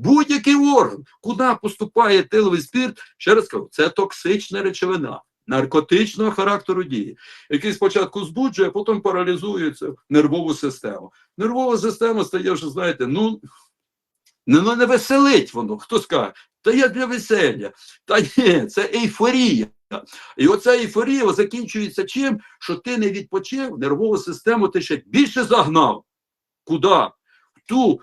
Будь-який орган, куди поступає тиловий спирт, ще раз кажу, це токсична речовина. Наркотичного характеру дії, який спочатку збуджує, а потім паралізується нервову систему. Нервова система стає вже, знаєте, ну, не, ну, не веселить воно. Хто скаже, та я для веселля. Та ні, це ейфорія. І оця ейфорія закінчується чим, що ти не відпочив, нервову систему ти ще більше загнав. Куди? В ту,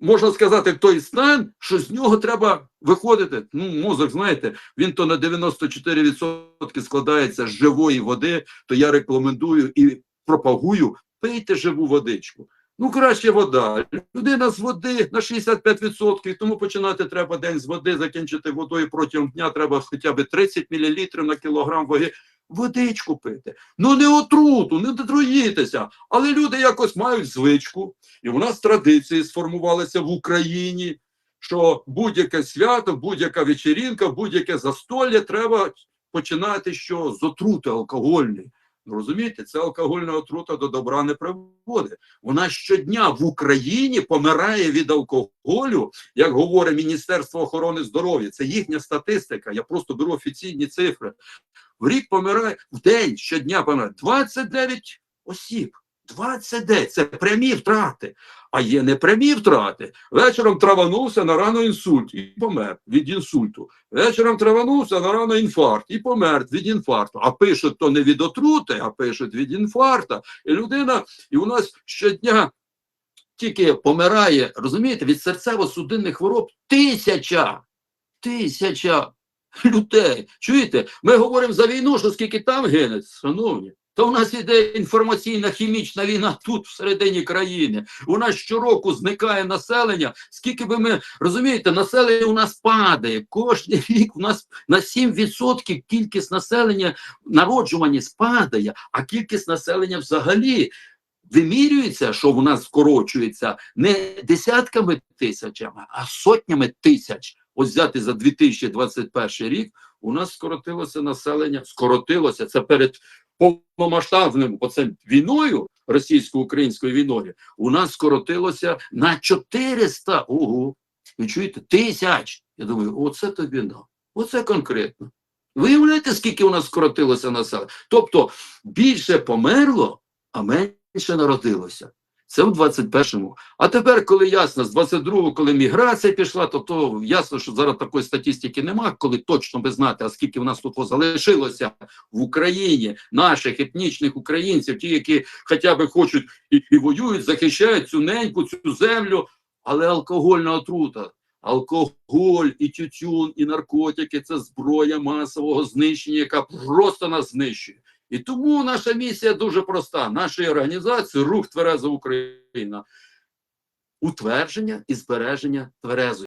можна сказати, той стан, що з нього треба виходити. Ну, мозок, знаєте, він то на 94% складається з живої води, то я рекомендую і пропагую, пийте живу водичку. Ну, краще вода. Людина з води на 65%, тому починати треба день з води, закінчити водою протягом дня треба хоча б 30 мл на кілограм ваги. Водичку пити. Ну не отруту, не дотруїтеся. Але люди якось мають звичку, і у нас традиції сформувалися в Україні, що будь-яке свято, будь-яка вечерінка, будь-яке застолля треба починати що з отрути алкогольної. Ну, Розумієте, це алкогольна отрута до добра не приводить. Вона щодня в Україні помирає від алкоголю, як говорить Міністерство охорони здоров'я. Це їхня статистика. Я просто беру офіційні цифри. В рік помирає в день щодня помирає 29 осіб. 29 це прямі втрати. А є непрямі втрати. Вечором траванувся на рано інсульт і помер від інсульту. Вечором траванувся на рано інфаркт і помер від інфаркту. А пишуть то не від отрути, а пишуть від інфаркта. І людина, і у нас щодня тільки помирає, розумієте, від серцево-судинних хвороб тисяча. Тисяча людей. Чуєте? Ми говоримо за війну, що скільки там гине, шановні. То у нас іде інформаційна хімічна війна тут, всередині країни. У нас щороку зникає населення. Скільки би ми розумієте, населення у нас падає. Кожен рік у нас на 7% кількість населення народжування спадає, а кількість населення взагалі вимірюється, що у нас скорочується не десятками тисячами, а сотнями тисяч. Ось взяти за 2021 рік у нас скоротилося населення, скоротилося це перед повномасштабним оце війною, російсько-українською війною, у нас скоротилося на 400 ого, ви чуєте, тисяч. Я думаю, оце то війна, оце конкретно. Виявляєте, скільки у нас скоротилося населення? Тобто більше померло, а менше народилося. Це в 21-му. А тепер, коли ясно, з 22-го, коли міграція пішла, то, то ясно, що зараз такої статистики нема, коли точно би знати, а скільки в нас тут залишилося в Україні наших етнічних українців, ті, які хоча б хочуть і, і воюють, захищають цю неньку, цю землю, але алкогольна отрута. Алкоголь, і тютюн, і наркотики це зброя масового знищення, яка просто нас знищує. І тому наша місія дуже проста. Нашої організації Рух Твереза Україна. Утвердження і збереження тверезої.